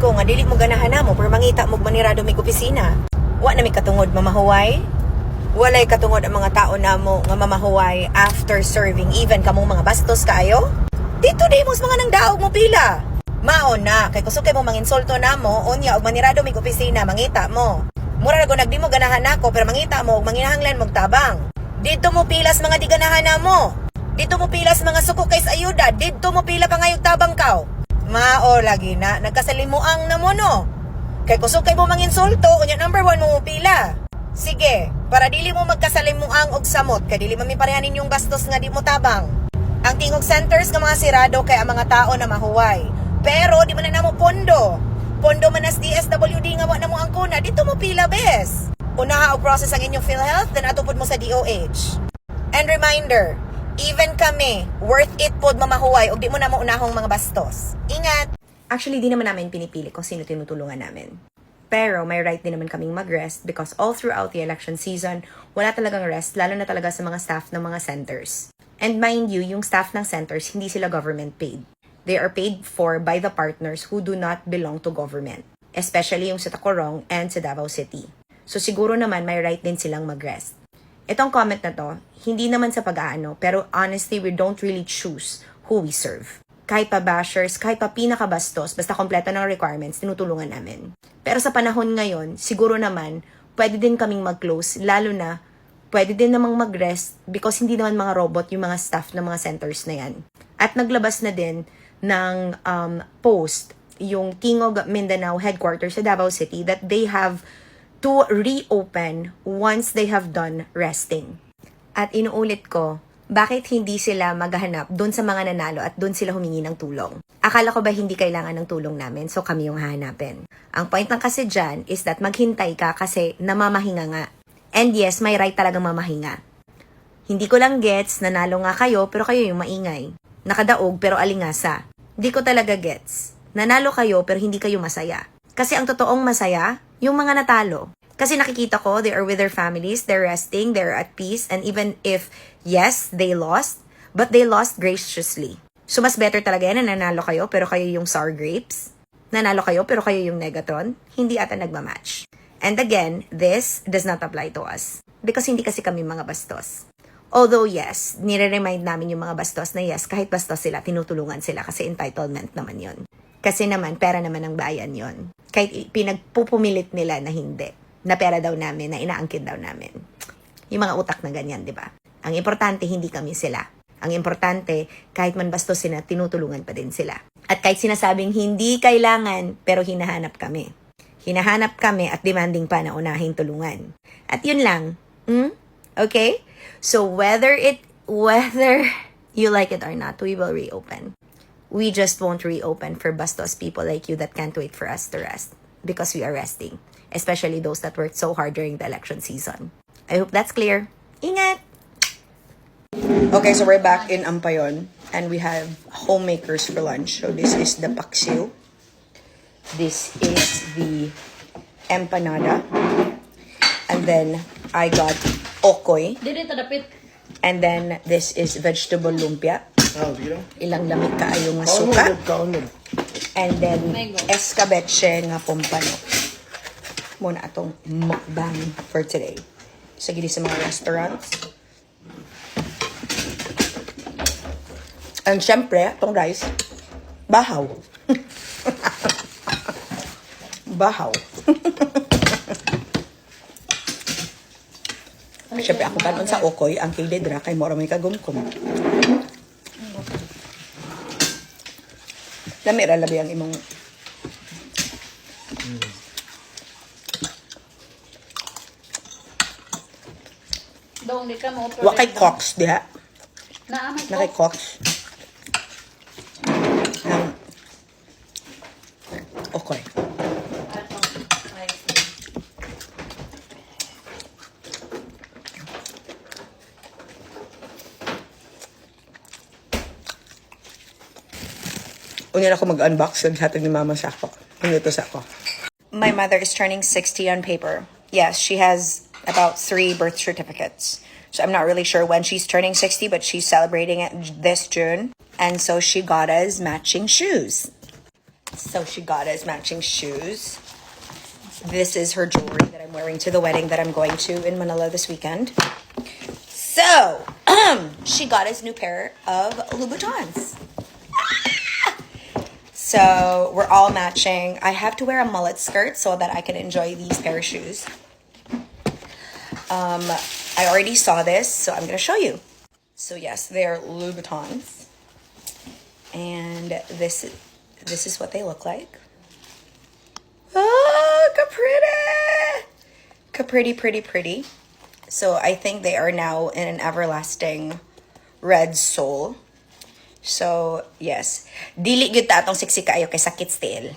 ko nga dili mo ganahan na mo pero mangita mo manirado mig opisina. Wa na mi katungod mamahuway. Walay katungod ang mga tao na mo nga mamahuway after serving even kamong mga bastos kaayo. Dito di mo mga nang daog mo pila. Maon na, kay kusog kay mo manginsulto na mo, unya og manirado mig opisina, mangita mo. Mura na ko mo ganahan nako pero mangita mo og manginahanglan mo og tabang. Dito mo pilas mga di ganahan na mo. Dito mo pilas mga suko kay sa ayuda. Dito mo pila pa ngayong tabang kaw. Mao lagi na, nagkasalimuang na mo no. Kay kusog kay mo manginsulto, unya number one mo pila. Sige, para dili mo magkasalimuang og samot, kay dili mami parehanin yung bastos nga di mo tabang. Ang tingog centers nga mga sirado kay ang mga tao na mahuway. Pero di man na namo pondo. Pondo man as DSWD nga wa na mo ang kuna, dito mo pila bes. Unaha og process ang inyong PhilHealth, then atupod mo sa DOH. And reminder, even kami, worth it pod mamahuway og di mo na mo unahong mga bastos. Ingat! Actually, di naman namin pinipili kung sino tinutulungan namin. Pero may right din naman kaming mag-rest because all throughout the election season, wala talagang rest, lalo na talaga sa mga staff ng mga centers. And mind you, yung staff ng centers, hindi sila government paid. They are paid for by the partners who do not belong to government. Especially yung sa Tacorong and sa Davao City. So siguro naman may right din silang mag-rest. Itong comment na to, hindi naman sa pag-aano, pero honestly, we don't really choose who we serve. Kahit pa bashers, kahit pa pinakabastos, basta kompleto ng requirements, tinutulungan namin. Pero sa panahon ngayon, siguro naman, pwede din kaming mag-close, lalo na pwede din namang mag-rest because hindi naman mga robot yung mga staff ng mga centers na yan. At naglabas na din ng um, post yung Tingog Mindanao headquarters sa Davao City that they have to reopen once they have done resting. At inuulit ko, bakit hindi sila maghanap doon sa mga nanalo at doon sila humingi ng tulong? Akala ko ba hindi kailangan ng tulong namin so kami yung hahanapin? Ang point ng kasi dyan is that maghintay ka kasi namamahinga nga. And yes, may right talagang mamahinga. Hindi ko lang gets, nanalo nga kayo pero kayo yung maingay. Nakadaog pero alingasa. Hindi ko talaga gets. Nanalo kayo pero hindi kayo masaya. Kasi ang totoong masaya, yung mga natalo. Kasi nakikita ko, they are with their families, they're resting, they're at peace, and even if, yes, they lost, but they lost graciously. So, mas better talaga yan na nanalo kayo, pero kayo yung sour grapes. Nanalo kayo, pero kayo yung Negatron. Hindi ata nagmamatch. And again, this does not apply to us. Because hindi kasi kami mga bastos. Although yes, nire-remind namin yung mga bastos na yes, kahit bastos sila, tinutulungan sila kasi entitlement naman yon. Kasi naman, pera naman ng bayan yon. Kahit pinagpupumilit nila na hindi. Na pera daw namin, na inaangkin daw namin. Yung mga utak na ganyan, di ba? Ang importante, hindi kami sila. Ang importante, kahit man bastos sila, tinutulungan pa din sila. At kahit sinasabing hindi kailangan, pero hinahanap kami. Hinahanap kami at demanding pa na unahing tulungan. At yun lang. Hmm? Okay? So whether it whether you like it or not, we will reopen. We just won't reopen for bastos people like you that can't wait for us to rest because we are resting, especially those that worked so hard during the election season. I hope that's clear. Ingat! Okay, so we're back in Ampayon and we have homemakers for lunch. So this is the paksiw. This is the empanada. And then I got okoy. Dili tadapit. And then this is vegetable lumpia. Ilang lamig kaayo nga suka. And then escabeche nga pompano. Muna atong mukbang for today. Sa gili sa mga restaurants. And syempre, itong rice, bahaw. bahaw. Syempre, ako kanon sa okoy, ang kilidra, kay mora may kagumkum. Lamira labi ang imong Dong di ka mo. wa kay Cox diha. Naamay Na ko. kay Cox. Okay. Ako mag-unbox ni mama sa ako. Sa ako? My mother is turning 60 on paper. Yes, she has about three birth certificates. So I'm not really sure when she's turning 60, but she's celebrating it this June. And so she got us matching shoes. So she got us matching shoes. This is her jewelry that I'm wearing to the wedding that I'm going to in Manila this weekend. So, um, she got us new pair of Louboutins. So, we're all matching. I have to wear a mullet skirt so that I can enjoy these pair of shoes. Um, I already saw this, so I'm going to show you. So, yes, they're Louboutins. And this this is what they look like. Oh, pretty! Pretty, pretty, pretty. So I think they are now in an everlasting red soul. So, yes. Dili gyud ta atong siksi kaayo kay sakit still.